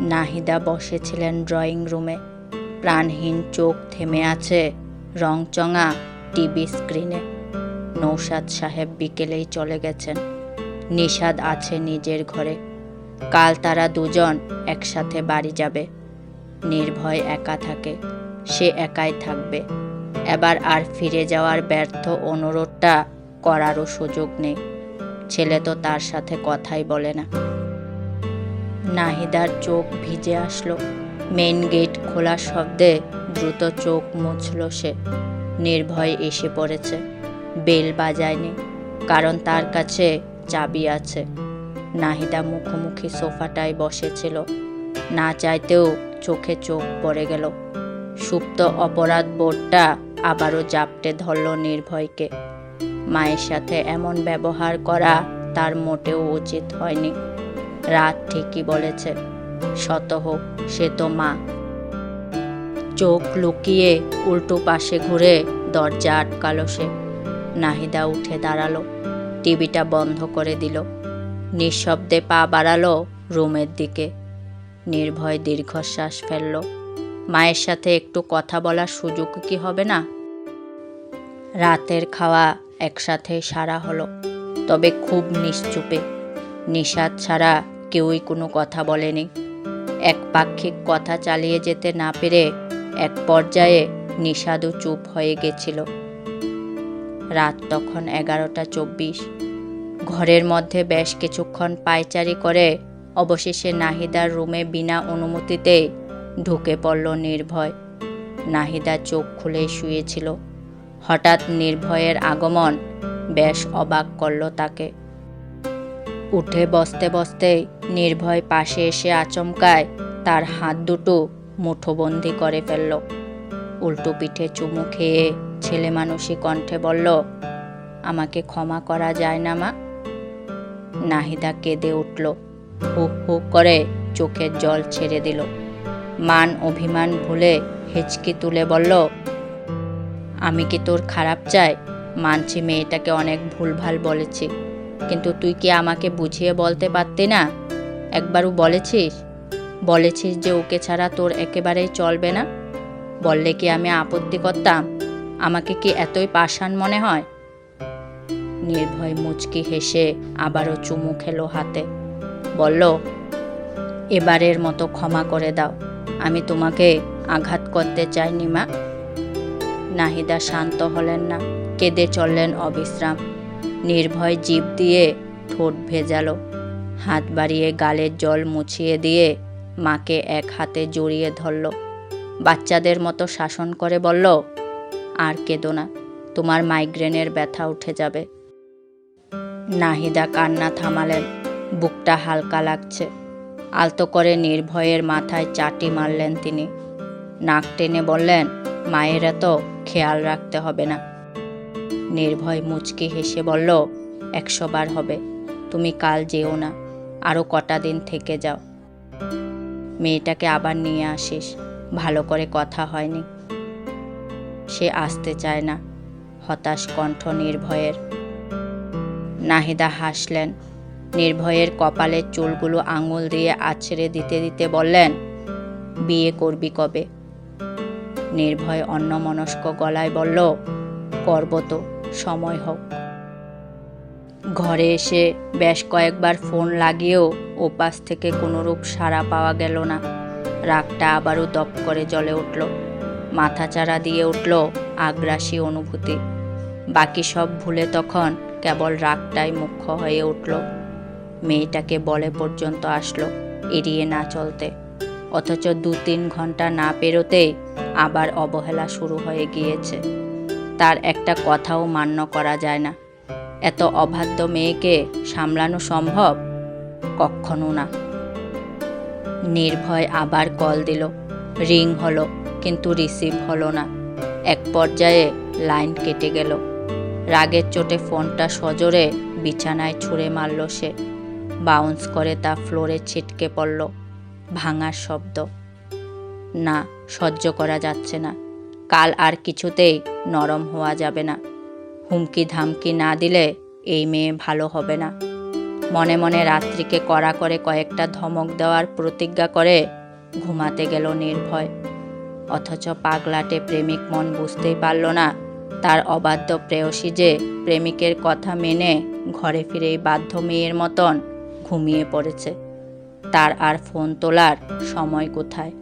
নাহিদা বসেছিলেন ড্রয়িং রুমে। প্রাণহীন চোখ থেমে আছে রংচঙা টিভি স্ক্রিনে। নৌসাদ সাহেব বিকেলেই চলে গেছেন। নিষাদ আছে নিজের ঘরে। কাল তারা দুজন একসাথে বাড়ি যাবে। নির্ভয় একা থাকে, সে একাই থাকবে। এবার আর ফিরে যাওয়ার ব্যর্থ অনুরোধটা করারও সুযোগ নেই। ছেলে তো তার সাথে কথাই বলে না। নাহিদার চোখ ভিজে আসলো। মেন গেট খোলার শব্দে দ্রুত চোখ মুছল সে। নির্ভয় এসে পড়েছে। বেল বাজায়নি, কারণ তার কাছে চাবি আছে। নাহিদা মুখোমুখি সোফাটায় বসেছিল। না চাইতেও চোখে চোখ পড়ে গেল। সুপ্ত অপরাধ বোর্ডটা আবারও জাপটে ধরল নির্ভয়কে। মায়ের সাথে এমন ব্যবহার করা তার মোটেও উচিত হয়নি। রাত ঠিকই বলেছে। শত হোক, সে তো মা। চোখ লুকিয়ে উল্টো পাশে ঘুরে দরজা আটকালো সে। নাহিদা উঠে দাঁড়াল, টিভিটা বন্ধ করে দিল। নিঃশব্দে পা বাড়ালো রুমের দিকে। নির্ভয় দীর্ঘশ্বাস ফেলল। মায়ের সাথে একটু কথা বলার সুযোগ কি হবে না? রাতের খাওয়া একসাথে সারা হলো, তবে খুব নিশ্চুপে। নিষাদ ছাড়া কেউই কোনো কথা বলেনি। এক পাক্ষিক কথা চালিয়ে যেতে না পেরে এক পর্যায়ে নিষাদও চুপ হয়ে গেছিল। রাত তখন এগারোটা চব্বিশ। ঘরের মধ্যে বেশ কিছুক্ষণ পায়চারি করে অবশেষে নাহিদার রুমে বিনা অনুমতিতে ঢুকে পড়ল নির্ভয়। নাহিদা চোখ খুলে শুয়েছিল। হঠাৎ নির্ভয়ের আগমন বেশ অবাক করল তাকে। উঠে বসতে বসতে নির্ভয় পাশে এসে আচমকায় তার হাত দুটো মুঠোবন্দি করে ফেলল। উল্টো পিঠে চুমু খেয়ে ছেলে মানুষই কণ্ঠে বলল, আমাকে ক্ষমা করা যায় না, মা। নাহিদা কেঁদে উঠল, হুক হুক করে চোখের জল ছেড়ে দিল। মান অভিমান ভুলে হেঁচকি তুলে বলল, আমি কি তোর খারাপ চাই? মানছি মেয়েটাকে অনেক ভুলভাল বলেছি। কিন্তু তুই কি আমাকে বুঝিয়ে বলতে পারতি না? একবারও বলেছিস? বলেছিস যে ওকে ছাড়া তোর একেবারেই চলবে না? বললে কি আমি আপত্তি করতাম? আমাকে কি এতই পাষাণ মনে হয়? নির্ভয় মুচকি হেসে আবারও চুমু খেলো হাতে। বলল, এবারের মতো ক্ষমা করে দাও। আমি তোমাকে আঘাত করতে চাইনি মা। নাহিদা শান্ত হলেন না। কেঁদে চললেন অবিশ্রাম। নির্ভয় জীব দিয়ে ঠোঁট ভেজালো। হাত বাড়িয়ে গালের জল মুছিয়ে দিয়ে মাকে এক হাতে জড়িয়ে ধরল। বাচ্চাদের মতো শাসন করে বলল, আর কেঁদো না, তোমার মাইগ্রেনের ব্যথা উঠে যাবে। নাহিদা কান্না থামালেন, বুকটা হালকা লাগছে। আলতো করে নির্ভয়ের মাথায় চাটি মারলেন তিনি। নাক টেনে বললেন, মায়ের এত খেয়াল রাখতে হবে না। নির্ভয় মুচকি হেসে বলল, একশো বার হবে। তুমি কাল যেও না। আরও কটা দিন থেকে যাও। মেয়েটাকে আবার নিয়ে আসিস। ভালো করে কথা হয়নি। সে আসতে চায় না। হতাশ কণ্ঠ নির্ভয়ের। নাহিদা হাসলেন। নির্ভয়ের কপালের চুলগুলো আঙুল দিয়ে আছড়ে দিতে দিতে বললেন, বিয়ে করবি কবে? নির্ভয় অন্যমনস্ক গলায় বলল, করব তো। সময় হোক। ঘরে এসে বেশ কয়েকবার ফোন লাগিয়েও ওপাশ থেকে কোনোরূপ সাড়া পাওয়া গেল না। রাগটা আবারও দপ করে জ্বলে উঠল। মাথাচাড়া দিয়ে উঠল আগ্রাসী অনুভূতি। বাকি সব ভুলে তখন কেবল রাগটাই মুখ্য হয়ে উঠল। মেয়েটাকে বলে পর্যন্ত আসলো এড়িয়ে না চলতে। অথচ দু তিন ঘণ্টা না পেরোতেই আবার অবহেলা শুরু হয়ে গিয়েছে। তার একটা কথাও মান্য করা যায় না। এত অবাধ্য মেয়েকে সামলানো সম্ভব? কখনো না। নির্ভয় আবার কল দিল। রিং হলো, কিন্তু রিসিভ হলো না। এক পর্যায়ে লাইন কেটে গেল। রাগের চোটে ফোনটা সজোরে বিছানায় ছুঁড়ে মারল সে। বাউন্স করে তা ফ্লোরে ছিটকে পড়ল। ভাঙার শব্দ। না, সহ্য করা যাচ্ছে না। কাল আর কিছুতেই নরম হওয়া যাবে না। হুমকি ধামকি না দিলে এই মেয়ে ভালো হবে না। মনে মনে রাত্রিকে কড়া করে কয়েকটা ধমক দেওয়ার প্রতিজ্ঞা করে ঘুমাতে গেল নির্ভয়। অথচ পাগলাটে প্রেমিক মন বুঝতেই পারল না, তার অবাধ্য প্রেয়সী যে প্রেমিকের কথা মেনে ঘরে ফিরেই বাধ্য মেয়ের মতন ঘুমিয়ে পড়েছে। তার আর ফোন তোলার সময় কোথায়?